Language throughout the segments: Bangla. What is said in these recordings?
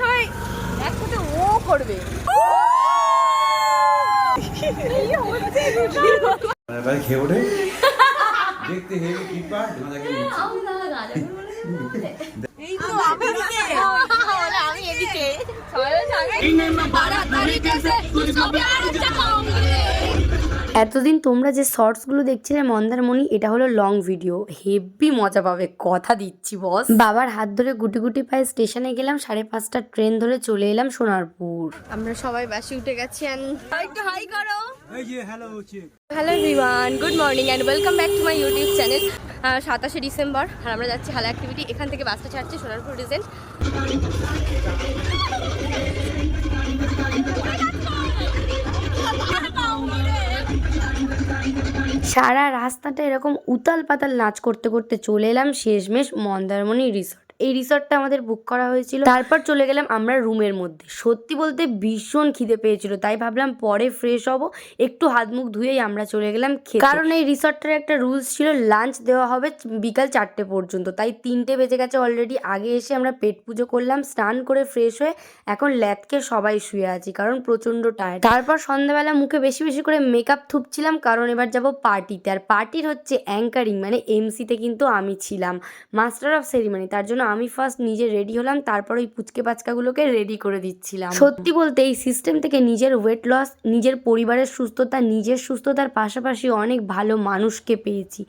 সবাই একসাথে ও করবে। খেয়ে ওঠে? দেখতে হেভি কিপার তোমাদেরকে এই তো আমি এদিকে। সবাই আমি এদিকে এতদিন তোমরা যে শর্টসগুলো দেখছিলে মন্দারমণি এটা হলো লং ভিডিও হেভি মজা পাবে কথা দিচ্ছি বস বাবার হাত ধরে গুটি গুটি পায়ে স্টেশনে গেলাম সাড়ে পাঁচটা ট্রেন ধরে চলে এলাম সোনারপুর। আমরা সবাই বাসে উঠে গেছি একটু হাই করো। এই hello chick hello everyone good morning and welcome back to my YouTube channel সাতাশে ডিসেম্বর আর আমরা যাচ্ছি হালা অ্যাক্টিভিটি এখান থেকে বাসটা ছাড়ছি সোনারপুর রিজেন্ট সারা রাস্তাটা এরকম উতাল পাতাল নাচ করতে করতে চলে এলাম শেষমেশ মন্দারমণি রিসর্ট এই রিসর্টটা আমাদের বুক করা হয়েছিল। তারপর চলে গেলাম আমরা রুমের মধ্যে। সত্যি বলতে ভীষণ খিদে পেয়েছিল, তাই ভাবলাম পরে ফ্রেশ হব। একটু হাত মুখ ধুয়েই আমরা চলে গেলাম খেতে। কারণ এই রিসর্টটার একটা রুলস ছিল লাঞ্চ দেওয়া হবে বিকাল চারটে পর্যন্ত। তাই তিনটে বেজে গেছে অলরেডি আগে এসে আমরা পেট পুজো করলাম, স্নান করে ফ্রেশ হয়ে এখন ল্যাটকে সবাই শুয়ে আছি, কারণ প্রচণ্ড টায়ার্ড তারপর সন্ধ্যাবেলা মুখে বেশি বেশি করে মেকআপ থুপছিলাম, কারণ এবার যাব পার্টিতে আর পার্টির হচ্ছে অ্যাঙ্কারিং মানে এমসিতে কিন্তু আমি ছিলাম মাস্টার অফ সেরিমনি তার জন্য আমি ফার্স্ট নিজে রেডি হলাম তারপর ওই পুচকে পাচকাগুলোকে রেডি করে দিচ্ছিলাম। সত্যি বলতে এই সিস্টেম থেকে নিজের ওয়েট লস নিজের পরিবারের সুস্থতা নিজের সুস্থতার পাশাপাশি অনেক ভালো মানুষকে পেয়েছি।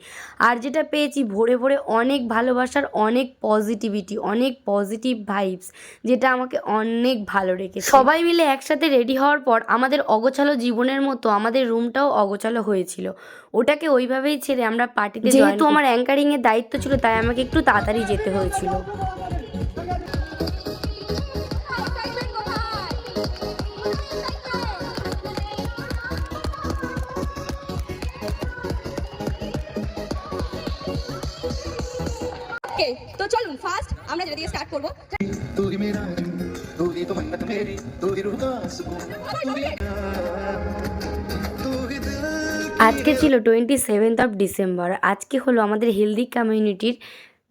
আর যেটা পেয়েছি ভোরে ভোরে অনেক ভালোবাসার অনেক পজিটিভিটি অনেক পজিটিভ ভাইবস যেটা আমাকে অনেক ভালো রেখেছে। সবাই মিলে একসাথে রেডি হওয়ার পর আমাদের অগোছালো জীবনের মতো আমাদের রুমটাও অগোছালো হয়েছিল। ওটাকে ওইভাবেই ছেড়ে আমরা পার্টিতে যেহেতু আমার অ্যাঙ্কারিংয়ের দায়িত্ব ছিল তাই আমাকে একটু তাড়াতাড়ি যেতে হয়েছিল। ওকে তো চলুন ফার্স্ট আমরা যেটা দিয়ে স্টার্ট করবো तू ही मेरा है तू ही तो मन्नत मेरी तू ही रूह का सुकून तू ही तू ही दिल আজকে ছিল টোয়েন্টি সেভেন্থ অফ ডিসেম্বর আজকে হলো আমাদের হেলদি কমিউনিটির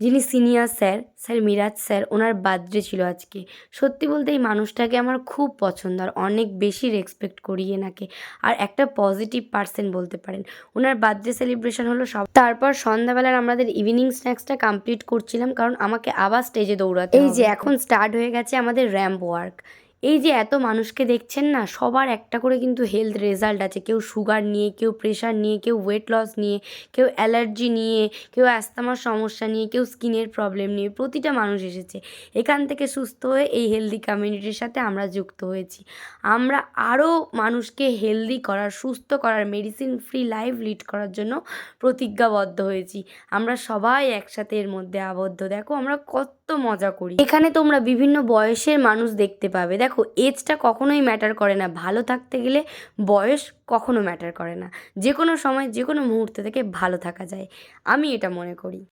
যিনি senior sir sir Miraj sir ওনার বার্থডে ছিল আজকে। সত্যি বলতে এই মানুষটাকে আমার খুব পছন্দ আর অনেক বেশি রেসপেক্ট করি এনাকে। আর একটা পজিটিভ পার্সেন বলতে পারেন। ওনার বার্থডে সেলিব্রেশন হলো সব তারপর সন্ধ্যাবেলার আমাদের ইভিনিং স্ন্যাক্সটা কমপ্লিট করছিলাম কারণ আমাকে আবার স্টেজে দৌড়াতে এই যে এখন স্টার্ট হয়ে গেছে আমাদের র্যাম্প ওয়ার্ক এই যে এত মানুষকে দেখছেন না, সবার একটা করে কিন্তু হেলথ রেজাল্ট আছে। কেউ সুগার নিয়ে, কেউ প্রেশার নিয়ে, কেউ ওয়েট লস নিয়ে, কেউ অ্যালার্জি নিয়ে, কেউ অ্যাস্থামার সমস্যা নিয়ে, কেউ স্কিনের প্রবলেম নিয়ে প্রতিটা মানুষ এসেছে। এখান থেকে সুস্থ হয়ে এই হেলদি কমিউনিটির সাথে আমরা যুক্ত হয়েছি। আমরা আরও মানুষকে হেলদি করার, সুস্থ করার মেডিসিন ফ্রি লাইফ লিড করার জন্য প্রতিজ্ঞাবদ্ধ হয়েছি। আমরা সবাই একসাথে এর মধ্যে আবদ্ধ। দেখো, আমরা কত মজা করি। এখানে তোমরা বিভিন্ন বয়সের মানুষ দেখতে পাবে। দেখো এজটা কখনোই ম্যাটার করে না। ভালো থাকতে গেলে বয়স কখনো ম্যাটার করে না। যে কোনো সময় যে কোনো মুহূর্তে থেকে ভালো থাকা যায়। আমি এটা মনে করি।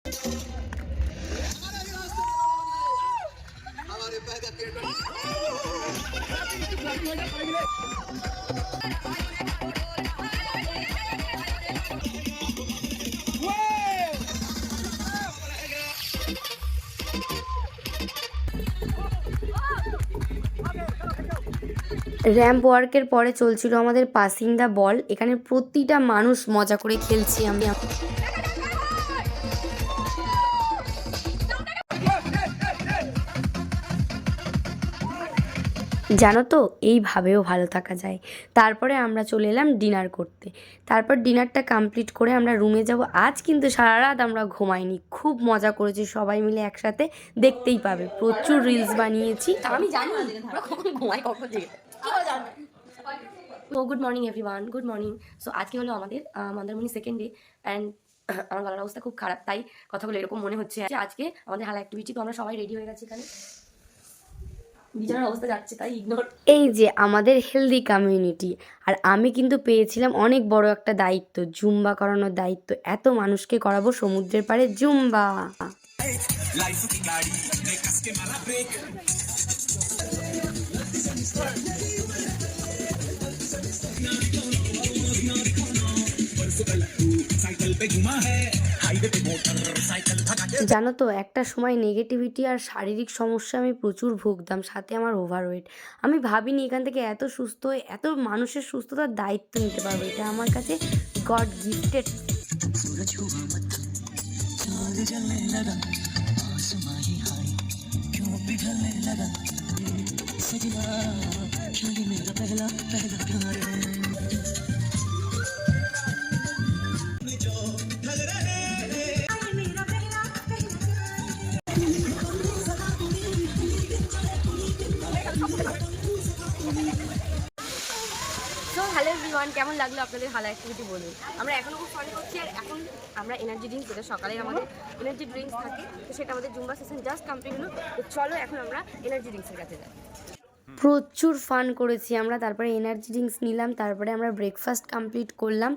র্যাম্প ওয়ার্কের পরে চলছিল আমাদের পাসিং দ্য বল এখানে প্রতিটা মানুষ মজা করে খেলছি আমি। জানো তো, এইভাবেও ভালো থাকা যায়। তারপরে আমরা চলে এলাম ডিনার করতে। তারপর ডিনারটা কমপ্লিট করে আমরা রুমে যাব। আজ কিন্তু সারা রাত আমরা ঘুমাইনি। খুব মজা করেছি, সবাই মিলে একসাথে। দেখতেই পাবে, প্রচুর রিলস বানিয়েছি। আমি জানি কখন ঘুমাই, কখন তো good morning everyone good morning so আজকে হলো আমাদের মন্দারমণি সেকেন্ড ডে অ্যান্ড আমার গলার অবস্থা খুব খারাপ তাই কথাগুলো এরকম মনে হচ্ছে। আজকে আমাদের হাল অ্যাক্টিভিটি তো আমরা সবাই রেডি হয়ে গেছি এখানে। অবস্থা যাচ্ছে তাই ইগনোর এই যে আমাদের হেলদি কমিউনিটি আর আমি কিন্তু পেয়েছিলাম অনেক বড় একটা দায়িত্ব জুম্বা করানোর দায়িত্ব। এত মানুষকে করাবো সমুদ্রের পাড়ে জুম্বা। জানো তো, একটা সময় নেগেটিভিটি আর শারীরিক সমস্যা আমি প্রচুর ভুগতাম, সাথে আমার ওভারওয়েট আমি ভাবিনি এখান থেকে এত সুস্থ এত মানুষের সুস্থতার দায়িত্ব নিতে পারব, এটা আমার কাছে গড গিফটেড सजना मेरा पहला पहला प्यार है এভরিওয়ান কেমন লাগল আপনাদের হালা অ্যাক্টিভিটি বলুন? আমরা এখনও খুব ফান করছি আর এখন আমরা এনার্জি ড্রিঙ্কস যেটা সকালে আমাদের এনার্জি ড্রিঙ্কস থাকে, তো সেটা আমাদের জুম্বা সেশন জাস্ট কমপ্লিট হলো, তো চলো এখন আমরা এনার্জি ড্রিঙ্কসের কাছে যাই। প্রচুর ফান করেছি আমরা। তারপরে এনার্জি ড্রিঙ্কস নিলাম, তারপরে আমরা ব্রেকফাস্ট কমপ্লিট করলাম।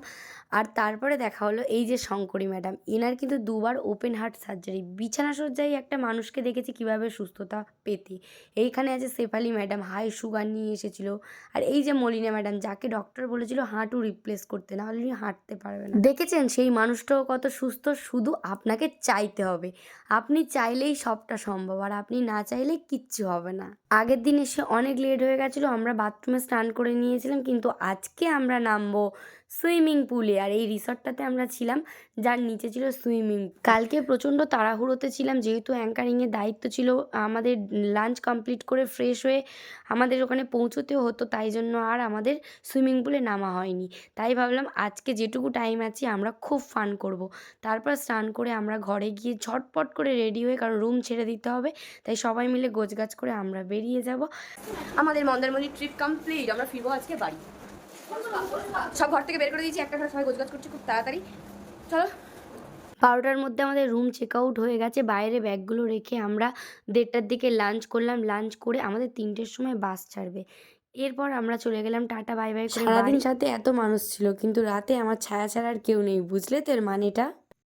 আর তারপরে দেখা হলো এই যে শঙ্করী ম্যাডাম এনার কিন্তু দুবার ওপেন হার্ট সার্জারি বিছানা সজ্জায় একটা মানুষকে দেখেছি কীভাবে সুস্থতা পেতে। এইখানে আছে শেফালি ম্যাডাম হাই সুগার নিয়ে এসেছিল। আর এই যে মলিনা ম্যাডাম যাকে ডক্টর বলেছিল হাঁটু রিপ্লেস করতে, না উনি হাঁটতে পারবে না। দেখেছেন সেই মানুষটাও কত সুস্থ, শুধু আপনাকে চাইতে হবে। আপনি চাইলেই সবটা সম্ভব, আর আপনি না চাইলে কিচ্ছু হবে না। আগের দিন এসে অনেক লেট হয়ে গেছিল আমরা বাথরুমে স্নান করে নিয়েছিলাম কিন্তু আজকে আমরা নামবো সুইমিং পুলে। আর এই রিসর্টটাতে আমরা ছিলাম, যার নিচে ছিল সুইমিং। কালকে প্রচণ্ড তাড়াহুড়োতে ছিলাম, যেহেতু অ্যাঙ্কারিংয়ের দায়িত্ব ছিল আমাদের লাঞ্চ কমপ্লিট করে ফ্রেশ হয়ে আমাদের ওখানে পৌঁছতেও হতো, তাই জন্য আর আমাদের সুইমিং পুলে নামা হয়নি। তাই ভাবলাম আজকে যেটুকু টাইম আছে আমরা খুব ফান করব। তারপর স্নান করে আমরা ঘরে গিয়ে ঝটপট করে রেডি হয়ে, কারণ রুম ছেড়ে দিতে হবে, তাই সবাই মিলে গোছগাছ করে আমরা বেরিয়ে যাব। আমাদের মন্দারমণি ট্রিপ কমপ্লিট আমরা ফিরবো আজকে বাড়ি। সব ঘর থেকে বের করে দিয়েছি একটা ঘরে সবাই গোজগাজ করছে খুব তাড়াতাড়ি। চলো। বারোটার মধ্যে আমাদের রুম চেক আউট হয়ে গেছে বাইরে ব্যাগগুলো রেখে আমরা দেড়টার দিকে লাঞ্চ করলাম লাঞ্চ করে আমাদের তিনটের সময় বাস ছাড়বে। এরপর আমরা চলে গেলাম টাটা বাই বাই সারাদিন সাথে এত মানুষ ছিল কিন্তু রাতে আমার ছায়া ছাড়া আর কেউ নেই বুঝলে তো এর মানেটা?